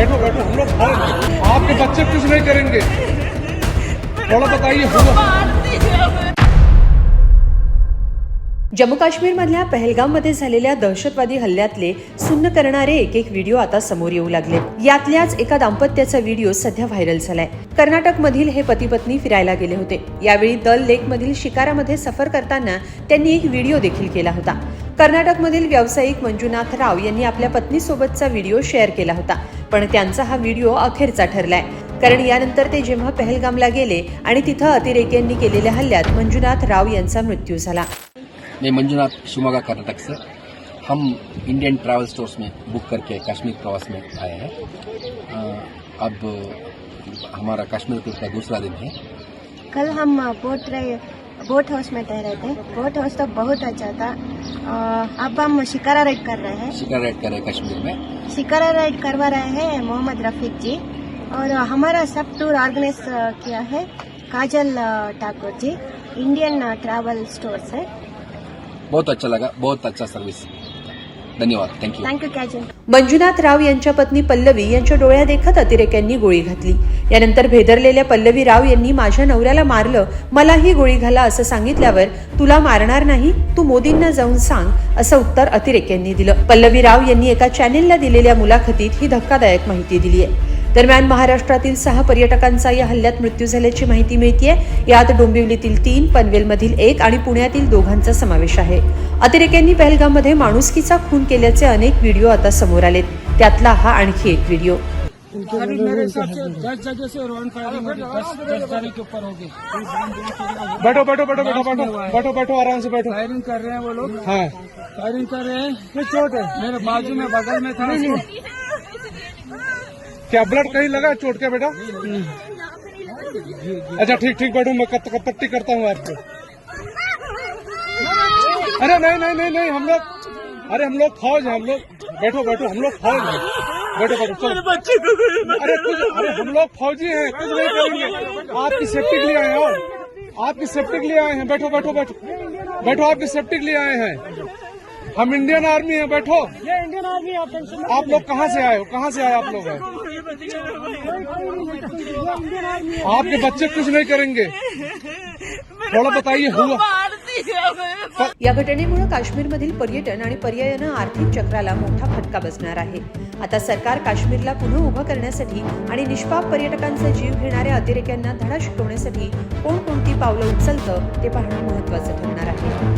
बैठो बैठो हम लोग आपके बच्चे कुछ नहीं करेंगे। थोड़ा बताइए जम्मू काश्मीरमधल्या पहलगाममध्ये झालेल्या दहशतवादी हल्ल्यातले सुन्न करणारे एक एक व्हिडिओ आता समोर येऊ लागले. यातल्याच एका दाम्पत्याचा व्हिडिओ सध्या व्हायरल झालाय. कर्नाटकमधील हे पती पत्नी फिरायला गेले होते. यावेळी दल लेक मधील शिकारामध्ये सफर करताना त्यांनी एक व्हिडिओ देखील केला होता. कर्नाटकमधील व्यावसायिक मंजुनाथ राव यांनी आपल्या पत्नीसोबतचा व्हिडिओ शेअर केला होता. पण त्यांचा हा व्हिडिओ अखेरचा ठरलाय. कारण यानंतर ते जेव्हा पहलगामला गेले आणि तिथं अतिरेक्यांनी केलेल्या हल्ल्यात मंजुनाथ राव यांचा मृत्यू झाला. मैं मंजुनाथ शिवमोगा कर्नाटक से हम इंडियन ट्रैवल स्टोर्स में बुक करके कश्मीर प्रवास में आए हैं. अब हमारा कश्मीर का दूसरा दिन है. कल हम बोट रहे बोट हाउस में ठहरे थे। बोट हाउस तो बहुत अच्छा था। अब हम शिकारा राइड कर रहे हैं। शिकारा राइड कर रहे हैं कश्मीर में। शिकारा राइड करवा रहे हैं मोहम्मद रफीक जी। और हमारा सब टूर ऑर्गेनाइज किया है Kajal Thakur ji. Indian travel store से बहुत अच्छा लगा बहुत अच्छा सर्विस धन्यवाद. Thank you thank you Kajal Manjunath Rao यांच्या पत्नी पल्लवी यांच्या डोळ्या देखत अतिरेक्यांनी गोळी घातली. यानंतर भेदरलेल्या पल्लवी राव यांनी माझ्या नवऱ्याला मारलं. मलाही गोळी घाला असं सांगितल्यावर तुला मारणार नाही तू मोदींना जाऊन सांग असं उत्तर अतिरेक्यांनी दिलं. पल्लवी राव यांनी एका चॅनेलला दिलेल्या मुलाखतीत ही धक्कादायक माहिती दिली आहे दरम्यान महाराष्ट्रातील सहा पर्यटकांचा या हल्ल्यात मृत्यू झाल्याची माहिती मिळतीये. यात डोंबिवलीतील तीन पनवेलमधील एक आणि पुण्यातील दोघांचा समावेश आहे. अतिरेक्यांनी पहलगाममध्ये माणुसकीचा खून केल्याचे अनेक व्हिडिओ आता समोर आलेत. त्यातला हा आणखी एक व्हिडिओ. करीब मेरे हिसाब से दस जगह से राउंड फायरिंग होगी दस दस जाने के ऊपर होगी बैठो बैठो बैठो बैठो बैठो बैठो बैठो आराम से बैठो। फायरिंग कर रहे हैं वो लोग। फायरिंग कर रहे हैं। चोट है। मेरे बाजू में बगल में था। क्या ब्लड कहीं लगा चोट क्या बेटा? अच्छा ठीक ठीक बैठो मैं कत, कत, पट्टी करता हूँ आपको। अरे नहीं नहीं नहीं नहीं हम लोग अरे हम लोग फौज हैं हम लोग बैठो बैठो हम लोग फौज हैं। बैठो बैठो चलो। अरे कुछ अरे हम लोग फौजी हैं कुछ नहीं करेंगे। आपकी सेफ्टी के लिए आए हैं आपकी सेफ्टी के लिए आए हैं। बैठो बैठो बैठो। बैठो आपकी सेफ्टी के लिए आए हैं। हम इंडियन आर्मी हैं बैठो। ये इंडियन आर्मी आप टेंशन आप लोग कहाँ से आए हो? कहाँ से आए आप लोग? हैं आपके बच्चे कुछ नहीं करेंगे। थोड़ा बताइए हुआ या घटनेमुळे काश्मीरमधील पर्यटन आणि पर्यायानं आर्थिक चक्राला मोठा फटका बसणार आहे. आता सरकार काश्मीरला पुन्हा उभं करण्यासाठी आणि निष्पाप पर्यटकांचा जीव घेणाऱ्या अतिरेक्यांना धडा शिकवण्यासाठी कोणकोणती पावलं उचलतं ते पाहणं महत्वाचं ठरेल